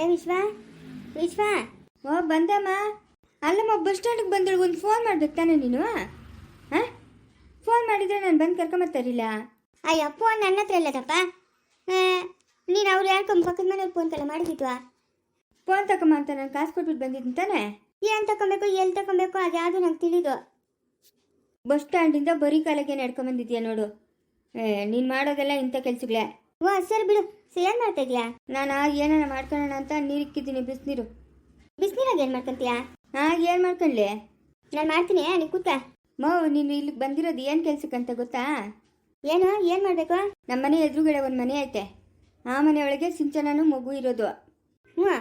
ಏ ವಿಶ್ವ? ವಿಶ್ವ? ಓ, ಬಂದಮ್ಮ. ಅಲ್ಲಮ್ಮ, ಬಸ್ ಸ್ಟ್ಯಾಂಡಿಗೆ ಬಂದಳು, ಒಂದು ಫೋನ್ ಮಾಡ್ಬೇಕು ತಾನೆ ನೀನು? ಹಾಂ? ಫೋನ್ ಮಾಡಿದ್ರೆ ನಾನು ಬಂದು ಕರ್ಕೊಂಬರ್ತಾರಿಲ್ಲ ಅಯ್ಯ ಫೋನ್ ನನ್ನ ಹತ್ರ ಇಲ್ಲದಪ್ಪ. ನೀನು ಅವ್ರು ಯಾರ್ಕೊಂಬ ಪಕ್ಕದ ಮನೆಯವ್ರು ಫೋನ್ ಕಲ್ಲ ಮಾಡಿದ್ವಾ ಫೋನ್ ತಗೊಂಬ ಅಂತ ನಾನು ಕಾಸು ಕೊಟ್ಬಿಟ್ಟು ಬಂದಿದ್ದೀನಿ ತಾನೆ? ಏನು ತಗೊಬೇಕು ಎಲ್ಲಿ ತಗೊಬೇಕು ಅದ್ಯಾವುದು ನಂಗೆ ತಿಳಿದು. ಬಸ್ ಸ್ಟ್ಯಾಂಡಿಂದ ಬರೀ ಕಾಲಕ್ಕೆ ನಡ್ಕೊಂಬಂದಿದ್ಯಾ ನೋಡು. ಏ, ನೀನು ಮಾಡೋದೆಲ್ಲ ಇಂಥ ಕೆಲ್ಸಗಳೇ. ಓ, ಸರಿ ಬಿಡು. ಏನು ಮಾಡ್ತಾ ಇದೀಯಾ ನಾನು ಏನಾರ ಮಾಡ್ಕೊಳ್ಳೋಣ ಅಂತ ನೀರಿಕ್ಕಿದ್ದೀನಿ ಬಿಸಿನೀರು ಬಿಸಿನೀರಾಗ ಏನು ಮಾಡ್ಕೊಂತೀಯಾ? ಹಾಂ ಏನು ಮಾಡ್ಕೊಳ್ಳಿ ನಾನು ಮಾಡ್ತೀನಿ, ನೀನು ಕೂತ ಮೌ, ನೀನು ಇಲ್ಲಿಗೆ ಬಂದಿರೋದು ಏನು ಕೆಲ್ಸಕ್ಕಂತ ಗೊತ್ತಾ? ಏನು ಏನು ಮಾಡಬೇಕು? ನಮ್ಮ ಮನೆ ಎದುರುಗಡೆ ಒಂದು ಮನೆ ಐತೆ. ಆ ಮನೆಯೊಳಗೆ ಸಿಂಚನನು ಮಗು ಇರೋದು. ಹ್ಞೂ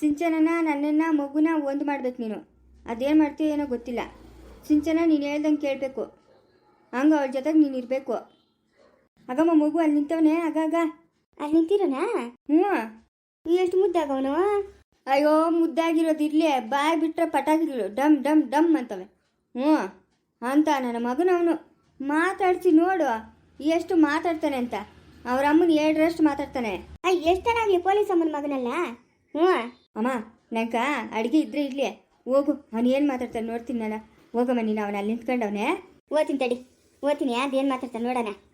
ಸಿಂಚನನ, ನನ್ನನ್ನು, ಮಗುನ ಒಂದು ಮಾಡ್ಬೇಕು ನೀನು. ಅದೇನು ಮಾಡ್ತೀಯೋ ಏನೋ ಗೊತ್ತಿಲ್ಲ. ಸಿಂಚನ ನೀನು ಹೇಳ್ದಂಗೆ ಕೇಳಬೇಕು. ಹಂಗೆ ಅವ್ರ ಜೊತೆಗೆ ನೀನು ಇರಬೇಕು. ಆಗಮ್ಮ, ಮಗು ಅಲ್ಲಿ ನಿಂತವನೇ ಆಗಾಗ ಅಲ್ಲಿ ನಿಂತಿರೋನಾ? ಹ್ಞೂ ಎಷ್ಟು ಮುದ್ದಾಗವನು ಅಯ್ಯೋ ಮುದ್ದಾಗಿರೋದು ಇರ್ಲಿ ಬಾಯ್ ಬಿಟ್ರೆ ಪಟಾಕಿಗಳು ಡಮ್ ಡಮ್ ಡಮ್ ಅಂತವೆ. ಹ್ಞೂ. ಅಂತ ನನ್ನ ಮಗನವನು. ಮಾತಾಡ್ಸಿ ನೋಡು. ಎಷ್ಟು ಮಾತಾಡ್ತಾನೆ ಅಂತ. ಅವ್ರ ಅಮ್ಮನ ಎರಡರಷ್ಟು ಮಾತಾಡ್ತಾನೆ. ಅಯ್ಯ ಎಷ್ಟನಾಗ್ಲಿ ಪೊಲೀಸ್ ಅಮ್ಮನ ಮಗನಲ್ಲ? ಹ್ಞೂ. ಅಮ್ಮ ನಂಕ ಅಡುಗೆ ಇದ್ರೆ ಇರ್ಲಿ. ಹೋಗು. ಅವನು ಏನು ಮಾತಾಡ್ತಾನೆ ನೋಡ್ತೀನಿ ನಾನು. ಹೋಗಮ್ಮ ನೀನು ಅವನಲ್ಲಿ ನಿಂತ್ಕೊಂಡವನೇ. ಓದ್ತೀನಿ ತಡಿ. ಓದ್ತೀನಿ ಅದೇನು ಮಾತಾಡ್ತಾನೆ ನೋಡೋಣ.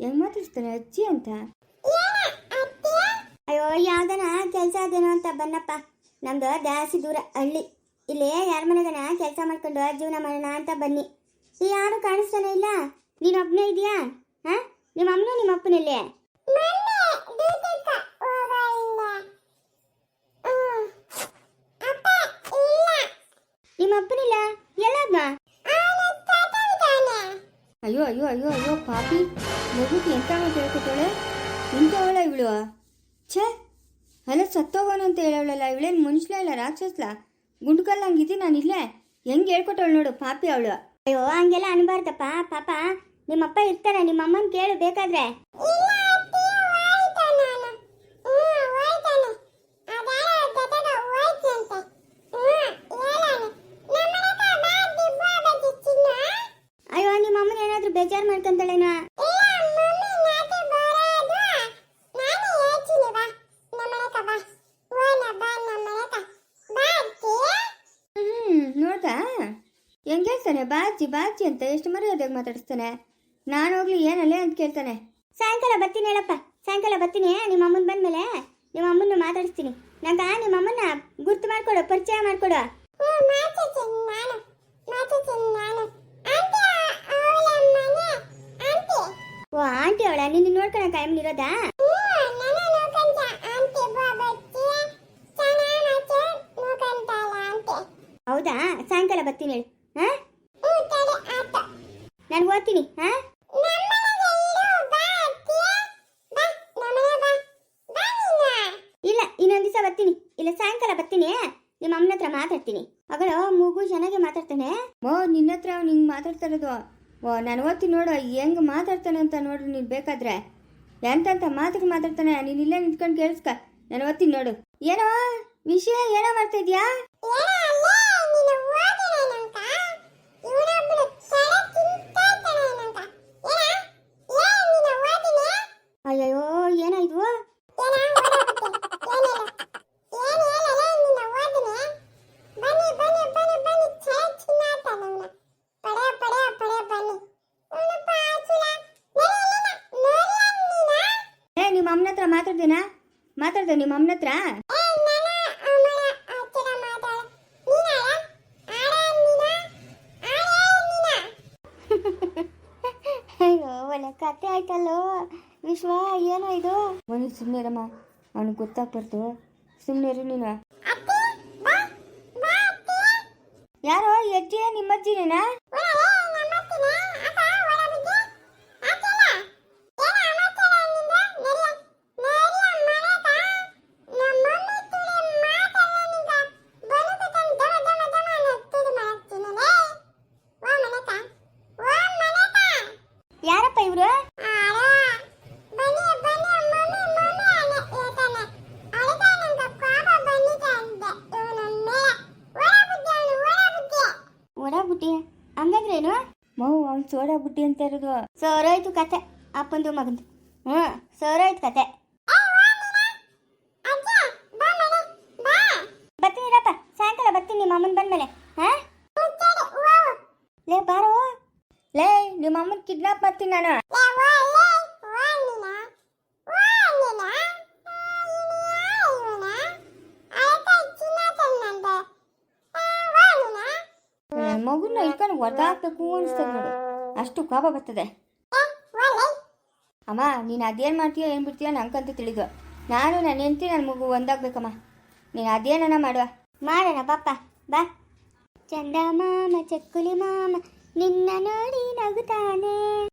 ಹೆಂಗ್ ಮಾತಾಡ್ತಾನೆ ಅಜ್ಜಿ ಅಂತ? ಅಯ್ಯೋ ಯಾವ್ದನ? ಕೆಲಸ ಅದೇನೋ ಅಂತ ಬನ್ನಪ್ಪ. ನಮ್ದು ಜಾಸ್ತಿ ದೂರ ಹಳ್ಳಿ. ಇಲ್ಲಿ ಯಾರ ಮನೆಗನ ಕೆಲಸ ಮಾಡ್ಕೊಂಡು ಜೀವನ ಮಾಡೋಣ ಅಂತ ಬನ್ನಿ. ಈ ಯಾರು ಕಾಣಿಸ್ತಾನೆ ಇಲ್ಲ? ನೀನು ಒಬ್ಬನೇ ಇದೆಯಾ? ಹಾ? ನಿಮ್ಮ ಅಮ್ಮನೇ ನಿಮ್ಮ ಅಪ್ಪನಲ್ಲಿ ನಿಮ್ಮ ಅಪ್ಪನಿಲ್ಲ ಎಲ್ಲದ್ನ ಅಯ್ಯೋ ಅಯ್ಯೋ ಅಯ್ಯೋ ಅಯ್ಯೋ ಪಾಪಿ. ಮಗುಗೆ ಎಂತ ಮಾತು ಹೇಳ್ಕೊತಾಳೆ ಇಂಥವಳ ಇವಳು. ಛೇ ಅಲ್ಲ ಸತ್ತೋಗೋಣ ಅಂತ ಹೇಳವಳಲ್ಲ ಇವಳೇನು ಮನುಷ್ಯಲ ಇಲ್ಲ ರಾಕ್ಷಸ್ಲ. ಗುಂಡ್ಕಲ್ಲ ಹಂಗಿದ್ದಿ ನಾನು ಇಲ್ಲೇ. ಹೆಂಗೆ ಹೇಳ್ಕೊಟ್ಟವಳು ನೋಡು ಪಾಪಿ ಅವಳು. ಅಯ್ಯೋ ಹಂಗೆಲ್ಲ ಅನ್ಬಾರ್ದಪ್ಪ ಪಾಪ. ನಿಮ್ಮಪ್ಪ ಇರ್ತಾರೆ ನಿಮ್ಮ ಅಮ್ಮನ ಕೇಳು ಬೇಕಾದ್ರೆ ಅಯ್ಯೋ ನಿಮ್ಮ ಅಮ್ಮನ ಏನಾದ್ರೂ ಹೆಂಗೆ ಹೇಳ್ತಾನೆ? ಬಾಜಿ ಬಾಜಿ ಅಂತ ಎಷ್ಟು ಮರ್ಯಾದೆ ಮಾತಾಡಿಸ್ತಾನೆ? ನಾನು ಹೋಗ್ಲಿ ಏನಲ್ಲೇ ಅಂತ ಕೇಳ್ತಾನೆ. ಸಾಯಂಕಾಲ ಬರ್ತೀನಿ ಹೇಳಪ್ಪ. ಸಾಯಂಕಾಲ ಬರ್ತೀನಿ ನಿಮ್ಮ ಅಮ್ಮನ ಬಂದ್ಮೇಲೆ ನಿಮ್ಮ ಅಮ್ಮನ ಮಾತಾಡಿಸ್ತೀನಿ. ನಂಗ ನಿಮ್ಮ ಅಮ್ಮನ ಗುರ್ತು ಮಾಡ್ಕೊಡು ಪರಿಚಯ ಮಾಡ್ಕೊಡು ಓ ಆಂಟಿ ಅವಳ ನಿನ್ನ ಇರೋದಾ ಹೌದಾ? ಸಾಯಂಕಾಲ ಬರ್ತೀನಿ ಹೇಳಿ. ಹಾ ನಾನು ಓದ್ತೀನಿ ಹಾ ಇಲ್ಲ ಇನ್ನೊಂದು ದಿವಸ ಬರ್ತೀನಿ. ಇಲ್ಲ ಸಾಯಂಕಾಲ ಬರ್ತೀನಿ. ನಿಮ್ಮ ಅಮ್ಮನ ಹತ್ರ ಮಾತಾಡ್ತೀನಿ. ಅವಳು ಮೂಗು ಚೆನ್ನಾಗಿ ಮಾತಾಡ್ತಾನೆ. ಓ ನಿನ್ನ ಹತ್ರ ಅವ್ನು ಹಿಂಗೆ ಮಾತಾಡ್ತಾ ಇರೋದು. ಓ ನಾನು ಓದ್ತೀನಿ ನೋಡು ಹೆಂಗೆ ಮಾತಾಡ್ತಾನೆ ಅಂತ ನೋಡು ನೀನು ಬೇಕಾದ್ರೆ. ಎಂತೆಂಥ ಮಾತಿಗೆ ಮಾತಾಡ್ತಾನೆ? ನೀನು ಇಲ್ಲೇ ನಿಂತ್ಕೊಂಡು ಕೇಳಿಸ್ಕ. ನಾನು ಓದ್ತೀನಿ ನೋಡು. ಏನೋ? ವಿಷಯ ಏನೋ ಮಾಡ್ತಾ ಇದೀಯಾ ಅಯ್ಯೋ ಏನಾಯ್ತು ಏ ನಿಮ್ಮ ಅಮ್ಮನ ಹತ್ರ ಮಾತಾಡ್ದೇನಾ ಮಾತಾಡ್ದೆ ನಿಮ್ಮ ಅಮ್ಮನ ಹತ್ರ? ಅಯ್ಯೋ ಒಳ್ಳೆ ಕತೆ ಆಯ್ತಲ್ಲೋ. ವಿಶ್ವ ಏನೋ ಇದು? ಒಂದು ಸುಮ್ಮನೆ ಇರಮ್ಮ ಅವ್ನಿಗೆ ಗೊತ್ತಾಗ್ಬಾರ್ದು. ಸುಮ್ಮನೆ ಇರು ನೀನು ಯಾರೋ ಅಜ್ಜಿ ನಿಮ್ಮಜ್ಜಿ ಅಜ್ಜಿನೇನಾ ಬುಡ್ಡಿ ಅಂತ ಇರೋದು ಸೋರೋಯ್ತು ಕತೆ. ಅಪ್ಪಂದು ಮಗಂದು. ಹ್ಞೂ. ಸೋರೋಯ್ತು ಕತೆ. ಬರ್ತೀನಿರಪ್ಪ ಸಾಯಂಕಾಲ ಬರ್ತೀನಿ, ನಿಮ್ಮ ಅಮ್ಮನ ಬಂದ್ಮೇಲೆ. ಹಾ? ಲೇ, ಬಾರೋ. ಲೇ, ನಿಮ್ಮ ಅಮ್ಮನ ಕಿಡ್ನಾಪ್ ಮಾಡ್ತೀನಿ ನನ್. ಮಗುನ ಇಟ್ಕೊಂಡು ಒದ್ದಾಕ್ಬೇಕು ಅನಿಸ್ತದೆ ನೋಡು. ಅಷ್ಟು ಕೋಪ ಬರ್ತದೆ. ಅಮ್ಮ, ನೀನು ಅದೇನು ಮಾಡ್ತೀಯೋ ಏನು ಬಿಡ್ತೀಯೋ ನಂಗಂತೂ ತಿಳಿದು. ನಾನು ನನ್ನ ಹೆಂಡತಿ, ನನ್ನ ಮಗು ಒಂದಾಗಬೇಕಮ್ಮ. ನೀನು ಅದೇನ ಮಾಡುವ. ಮಾಡೋಣ, ಪಾಪ. ಬಾ. ಚಂದ ಮಾಮ ಚಕ್ಕುಲಿ ಮಾಮ, ನಿನ್ನ ನೋಡಿ ನಗುತ್ತಾನೆ.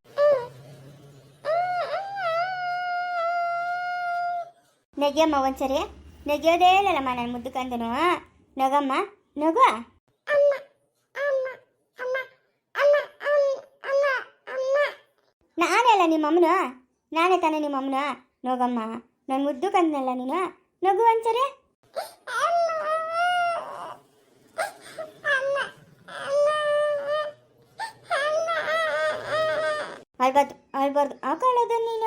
ನೆಗೆಯಮ್ಮ ಒಂದ್ಸರಿ. ನೆಗೆಯೋದೇ ಇಲ್ಲಲ್ಲಮ್ಮ ನನ್ನ ಮುದ್ದು ಕಂದನು. ನಗಮ್ಮ ನಗು ನಿಮ್ಮ ಅಮ್ಮನ ನಾನೇ ತಾನೇ ನಿಮ್ಮ ಅಮ್ಮನ ನೋಗಮ್ಮ ನನ್ನ ಮುದ್ದು ಕಂದನಲ್ಲ ನೀನು? ನಗು ಒಂದ್ಸರಿ ಅಳ್ಬಾರ್ದು ಅಳ್ಬಾರ್ದು. ಅಕ್ಕಳದ ನೀನ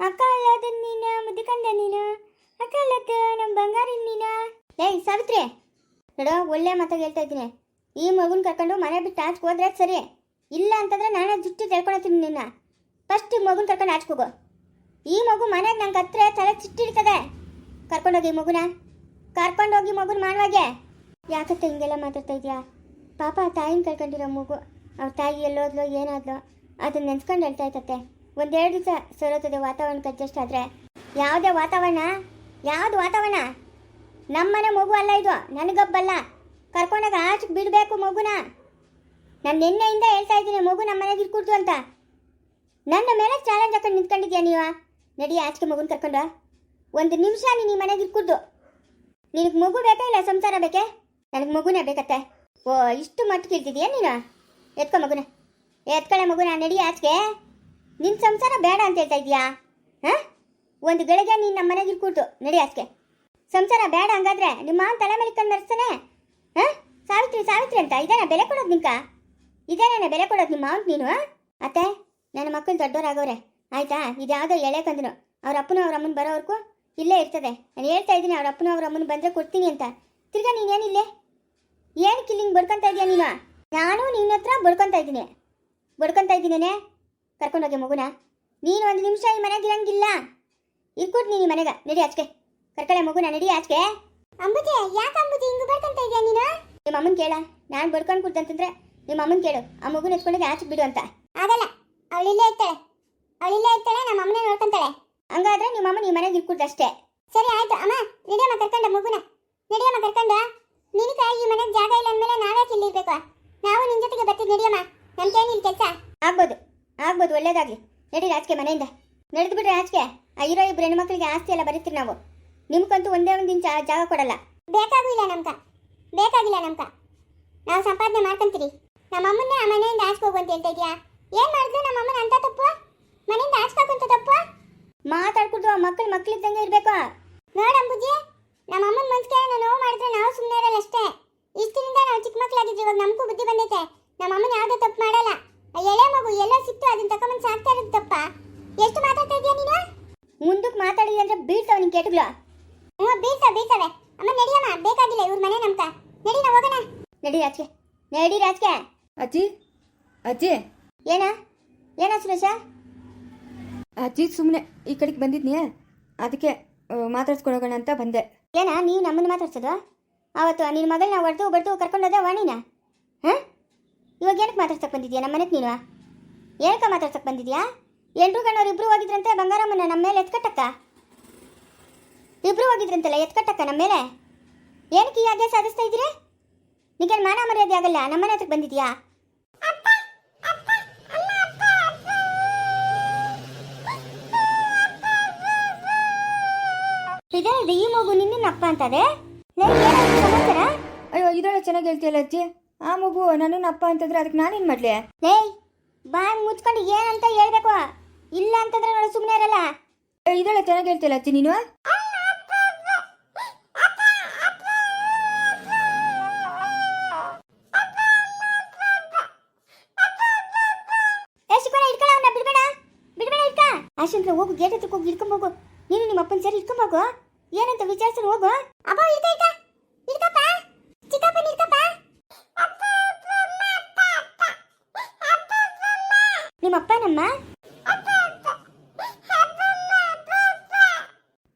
ಅಕ್ಕಳದ ನೀನ ಮುದ್ದಿಕಂದ ನೀನು ಅಕ್ಕಳದ ನಮ್ಮ ಬಂಗಾರಿ ನೀನ. ಏಯ್, ಸಾವಿತ್ರಿ! ನೋಡು, ಒಳ್ಳೆ ಮಾತಾಗಿ ಹೇಳ್ತಾ ಇದ್ದೀನಿ. ಈ ಮಗುನ ಕರ್ಕೊಂಡು ಮನೆ ಬಿಟ್ಟು ಆಚೆ ಹೋದ್ರೆ ಸರಿ. ಇಲ್ಲ ಅಂತಂದ್ರೆ ನಾನೇ ಜುಟ್ಟು ತೆಳ್ಕೊಳತೀನಿ ನಿನ್ನ. ಫಸ್ಟ್ ಮಗುನ ಕರ್ಕೊಂಡು ಆಚೆ ಹೋಗು. ಈ ಮಗು ಮನೆಗೆ ನಂಗೆ ಹತ್ರ ತಲೆ ಚಿಟ್ಟಿರ್ತದೆ ಕರ್ಕೊಂಡೋಗಿ ಮಗುನ. ಕರ್ಕೊಂಡೋಗಿ ಮಗುನ ಮಾಡುವಾಗೆ ಯಾಕತ್ತೆ ಹಿಂಗೆಲ್ಲ ಮಾತಾಡ್ತಾ ಇದೆಯಾ? ಪಾಪ ತಾಯಿನ ಕರ್ಕೊಂಡಿರೋ ಮಗು, ಅವ್ರ ತಾಯಿ ಎಲ್ಲೋದ್ಲೋ, ಏನಾದ್ಲೋ ಅದನ್ನ ನೆನ್ಸ್ಕೊಂಡು ಹೇಳ್ತಾ ಇರ್ತತೆ ಒಂದೆರಡು ದಿವಸ ಸರೋತದೆ ವಾತಾವರಣಕ್ಕೆ ಅಡ್ಜಸ್ಟ್ ಆದರೆ. ಯಾವುದೇ ವಾತಾವರಣ, ಯಾವುದು ವಾತಾವರಣ? ನಮ್ಮನೆ ಮಗು ಅಲ್ಲ ಇದು, ನನಗೊಬ್ಬಲ್ಲ. ಕರ್ಕೊಂಡಾಗ ಆಚೆಗೆ ಬಿಡಬೇಕು ಮಗುನ. ನಾನು ನಿನ್ನೆಯಿಂದ ಹೇಳ್ತಾ ಇದ್ದೀನಿ, ಮಗು ನಮ್ಮ ಮನೆಗೆ ಇರ್ಕೂಡ್ದು ಅಂತ. ನನ್ನ ಮೇಲೆ ಚಾಲೆಂಜ್ ಹಾಕೊಂಡು ನಿಂತ್ಕೊಂಡಿದ್ಯಾ ನೀವ? ನಡಿ ಆಚೆಗೆ ಮಗುನ ಕರ್ಕೊಂಡು ಒಂದು ನಿಮಿಷ ನೀನು ಈ ಮನೆಗೆ ಇರ್ಕೂಡ್ದು ನಿನಗೆ ಮಗು ಬೇಕಾ ಇಲ್ಲ ಸಂಸಾರ ಬೇಕೆ? ನನಗೆ ಮಗುನೇ ಬೇಕತ್ತೆ. ಓ, ಇಷ್ಟು ಮಟ್ಟಿಗೆ ಇರ್ತಿದ್ಯಾ ನೀನು? ಎತ್ಕೊ ಮಗುನ. ಎತ್ಕೊಳ್ಳೆ ಮಗುನ, ನಡಿ ಆಚೆಗೆ ನಿನ್ನ ಸಂಸಾರ ಬೇಡ ಅಂತ ಹೇಳ್ತಾ ಇದೀಯಾ? ಹಾಂ? ಒಂದು ಗಳಿಗೆ ನೀನು ನಮ್ಮ ಮನೆಗೆ ಇರ್ಕೂಡ್ದು ನಡಿ ಆಚೆಗೆ ಸಂಸಾರ ಬೇಡ ಹಂಗಾದ್ರೆ ನಿಮ್ಮ ತಲೆ ಮೇಲೆ ಕಂಡು ಮೆರೆಸ್ತಾನೆ? ಹಾಂ? ಸಾವಿತ್ರಿ ಸಾವಿತ್ರಿ ಅಂತ. ಇದೇನ ಬೆಲೆ ಕೊಡೋದು ನಿಂಕ ಇದೇನೇನ ಬೆಲೆ ಕೊಡೋದು ನಿಮ್ಮ ಮಾವನ್ ನೀನು ಅತ್ತೆ? ನನ್ನ ಮಕ್ಕಳು ದೊಡ್ಡವರಾಗವ್ರೆ. ಆಯ್ತಾ? ಇದ್ಯಾವುದೋ ಎಳೆ ಕಂದನು ಅವ್ರ ಅಪ್ಪನ ಅವ್ರ ಅಮ್ಮನ ಬರೋವರೆಗೂ ಇಲ್ಲೇ ಇರ್ತದೆ. ನಾನು ಹೇಳ್ತಾ ಇದ್ದೀನಿ ಅವ್ರ ಅಪ್ಪನ ಅವ್ರ ಅಮ್ಮನ ಬಂದರೆ ಕೊಡ್ತೀನಿ ಅಂತ. ತಿರ್ಗಾ ನೀನೇನಿಲ್ಲೇ ಏನು ಕಿಲ್ಲಿಂಗ್ ಬಡ್ಕೊತ ಇದೀಯ ನೀನು? ನಾನು ನಿನ್ನ ಹತ್ರ ಬಡ್ಕೊತ ಇದ್ದೀನಿ. ಬಡ್ಕೊತ ಇದ್ದೀನೇನೆ? ಕರ್ಕೊಂಡೋಗಿ ಮಗುನ? ನೀನು ಒಂದು ನಿಮಿಷ ಈ ಮನೆಗೆ ಇರಂಗಿಲ್ಲ. ಇರ್ಕೊಟ್ ನೀನು ಈ ಮನೆಗೆ. ನಡಿ ಆಚೆಗೆ. ಕರ್ಕಳೆ ಮಗುನ ನಡಿ ಆಚೆಗೆ. ಅಂಬುಜಿ ಯಾಕೆ ಅಂಬುಜಿ ಹಿಂಗೆ ಬಡ್ಕೊಂತ ಇದೆಯಾ ನೀನು? ನಿಮ್ಮ ಅಮ್ಮನ ಕೇಳ. ನಾನು ಬಡ್ಕೊಂಡು ಕೊಡ್ತಂತಂದ್ರೆ ನಿಮ್ಮ ಅಮ್ಮನ ಕೇಳು. ಆ ಮಗುನ ಎತ್ಕೊಂಡೋಗಿ ಆಚೆಗೆ ಬಿಡು ಅಂತ. ಆಗಲ್ಲ ಅವಳಿಲ್ಲೇ ಇರ್ತಾಳೆ. ಅವಳಿಲ್ಲೇ ಇರ್ತಾಳೆ ನಮ್ಮ ಅಮ್ಮನೇ ನೋಡ್ಕೊಂತಾಳೆ. ಹಂಗಾದ್ರೆ ನಿಮ್ಮ ಅಮ್ಮ ಈ ಮನೆಗೆ ಇರ್ಕೂಡ್ದು ಅಷ್ಟೇ. ಸರಿ ಆಯ್ತು ಅಮ್ಮ ನಡಿಯಮ್ಮ ಕರ್ಕೊಂಡ ಮಗುನ. ನಡಿಯಮ್ಮ ಕರ್ಕೊಂಡ ನಿನಗೆ ಈ ಮನೆಗೆ ಜಾಗ ಇಲ್ಲ ಅಂದ್ಮೇಲೆ ನಾವೇ ಇಲ್ಲಿರ್ಬೇಕು? ನಾವು ನಿನ್ನ ಜೊತೆಗೆ ಬರ್ತೀವಿ ನಡಿಯಮ್ಮ ನಮ್ಗೇನು ಇಲ್ಲಿ ಕೆಲಸ. ಆಗ್ಬೋದು ಆಗ್ಬೋದು ಒಳ್ಳೇದಾಗ್ಲಿ. ನಡಿ ರಾಜಕೀಯ ಮನೆಯಿಂದ. ನಡೆದು ಬಿಡ್ರಿ ರಾಜಕೀಯ ಆ ಇರೋ ಇಬ್ರು ಹೆಣ್ಮಕ್ಳಿಗೆ ಆಸ್ತಿ ಎಲ್ಲ ಬರೀತೀರಿ ನಾವು. ನಿಮ್ಗಂತೂ ಒಂದೇ ಒಂದು ಇಂಚ ಜಾಗ ಕೊಡಲ್ಲ. ಬೇಕಾಗಿಲ್ಲ ನಮ್ಕ ಬೇಕಾಗಿಲ್ಲ ನಮ್ಕ ನಾವು ಸಂಪಾದನೆ ಮಾಡ್ಕೊಂತೀರಿ. ನಮ್ಮ ಅಮ್ಮನ್ನೇ ಆ ಮನೆಯಿಂದ ಆಚೆ ಹೋಗು ಅಂತ ಹೇಳ್ತಾ ಇದೀಯಾ? ಏನ್ ಮಾಡಿದ್ಲು ನಮ್ಮ ಅಮ್ಮನ ಅಂತ ತಪ್ಪು? ಮನೆಯಿಂದ ಆಚೆ ಹೋಗಂತ ತಪ್ಪು? ಮಾತಾಡ್ಕೊಡ್ದು ಮಕ್ಕಳು ಮಕ್ಳಿದ್ದಂಗೆ ಇರ್ಬೇಕು. ನೋಡಂಬುಜಿ ನಮ್ಮ ಅಮ್ಮನ ಮನ್ಸಿಗೆ ನೋವು ಮಾಡಿದ್ರೆ ನಾವು ಸುಮ್ಮನೆ ಇರಲ್ಲ ಅಷ್ಟೇ. ಇಷ್ಟಿನಿಂದ ನಾವು ಚಿಕ್ಕ ಮಕ್ಕಳಾಗಿದ್ವಿ ಇವಾಗ ನಮಗೂ ಬುದ್ಧಿ ಬಂದೈತೆ. ನಮ್ಮ ಅಮ್ಮನ ಯಾವುದೇ ತಪ್ಪು ಮಾಡಲ್ಲ. ಆ ಎಳೆ ಮಗು ಎಲ್ಲ ಸಿಕ್ತು ಅದನ್ನ ತಕೊಂಬಂದು ಸಾಕ್ತಾ ಇರೋದು ತಪ್ಪ. ಎಷ್ಟು ಮಾತಾಡ್ತಾ ಇದೀಯ ನೀನು? ಮುಂದಕ್ಕೆ ಮಾತಾಡಿದ್ರೆ ಅಂದ್ರೆ ಬೀಳ್ತಾವ ನಿನ್ ಕೆಟ್ಟಗಳು ಹ್ಞೂ ಬೀಳ್ತಾವೆ ಬೀಳ್ತಾವೆ. ಅಮ್ಮ ನಡಿಯಮ್ಮ ಬೇಕಾಗಿಲ್ಲ ಇವ್ರ ಮನೆ ನಮ್ಕ ನಡಿ ನಾವು ಹೋಗೋಣ. ನಡಿ ರಾಜ್ಗೆ. ನಡಿ ರಾಜ್ಗೆ. ಅಜ್ಜಿ ಅಜ್ಜಿ. ಏನ? ಏನ ಸುರೇಶ? ಅಜ್ಜಿ ಸುಮ್ಮನೆ ಈ ಕಡೆಗೆ ಬಂದಿದ್ನಿ. ಅದಕ್ಕೆ ಮಾತಾಡ್ಸ್ಕೊಡೋಗೋಣ ಅಂತ ಬಂದೆ. ಏನ ನೀವು ನಮ್ಮನ್ನ ಮಾತಾಡ್ಸೋದು? ಅವತ್ತು ನಿನ್ನ ಮಗಳನ್ನ ಹೊಡೆದು ಬಡ್ದು ಕರ್ಕೊಂಡೋದ ವಾಣಿನ? ಹಾಂ? ಇವಾಗ ಏನಕ್ಕೆ ಮಾತಾಡ್ಸಕ್ಕೆ ಬಂದಿದ್ಯಾ? ನಮ್ಮ ಮನೆಗೆ ನೀನು? ಏನಕ್ಕೆ ಮಾತಾಡ್ಸಕ್ಕೆ ಬಂದಿದ್ಯಾ? ಎಂಟು ಕಣ್ಣವ್ರು ಇಬ್ರು ಹೋಗಿದ್ರಂತೆ ಬಂಗಾರಮ್ಮನ ನಮ್ಮ ಮೇಲೆ ಎತ್ಕಟ್ಟಕ್ಕ? ಇಬ್ರು ಹೋಗಿದ್ರಂತಲ್ಲ ಎತ್ಕಟ್ಟಕ್ಕ ನಮ್ಮ ಮೇಲೆ? ಏನಕ್ಕೆ ಈ ಆದೇಶ ಸಾಧಿಸ್ತಾ ಇದ್ದೀರಿ? ನಿಗೇನು ಮಾನ ಮರ್ಯಾದೆ ಆಗಲ್ಲ? ನಮ್ಮನೆ ಹತ್ರಕ್ಕೆ ಬಂದಿದ್ಯಾ? ಇದೇ ಅದು ಈ ಮಗು ನಿನ್ನ ಅಪ್ಪ ಅಂತದೆ. ಸಮಾಚಾರ? ಅಯ್ಯೋ ಇದೊಳ ಚೆನ್ನಾಗಿ ಹೇಳ್ತೀಯಲ್ಲ ಅಜ್ಜಿ ಆ ಮಗು ನನ್ನ ಅಪ್ಪ ಅಂತಂದ್ರೆ ಅದಕ್ಕೆ ನಾನೇನು ಮಾಡ್ಲಿ? ಲೇ ಬಾಯ್ ಮುಚ್ಕೊಂಡು ಏನಂತ ಹೇಳ್ಬೇಕು? ಇಲ್ಲ ಅಂತಂದ್ರೆ ನಾನು ಸುಮ್ಮನೆ ಇರಲ್ಲ. ಇದೊಳ ಚೆನ್ನಾಗಿ ಹೇಳ್ತೀಯಲ್ಲ ಅಜ್ಜಿ ನೀನು? ರಾಶಂದ್ರ ಹೋಗು ಗೇಟ್ ಹತ್ರಕ್ಕೆ ಹೋಗಿ ಇಟ್ಕೊಂಬೋಗು ನೀನು ನಿಮ್ಮ ಅಪ್ಪನ ಸರಿ ಇಟ್ಕೊಂಬೋಗು ಏನಂತ ವಿಚಾರಿಸಿ ಹೋಗು. ಅಪ್ಪ ಇದ್ದ ಇದ್ದ ಇಡ್ಕಪ್ಪ ಚಿಕ್ಕಪ್ಪನ ಇಡ್ಕಪ್ಪ ನಿಮ್ಮ ಅಪ್ಪನಮ್ಮ?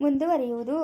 ಮುಂದುವರಿಯುವುದು.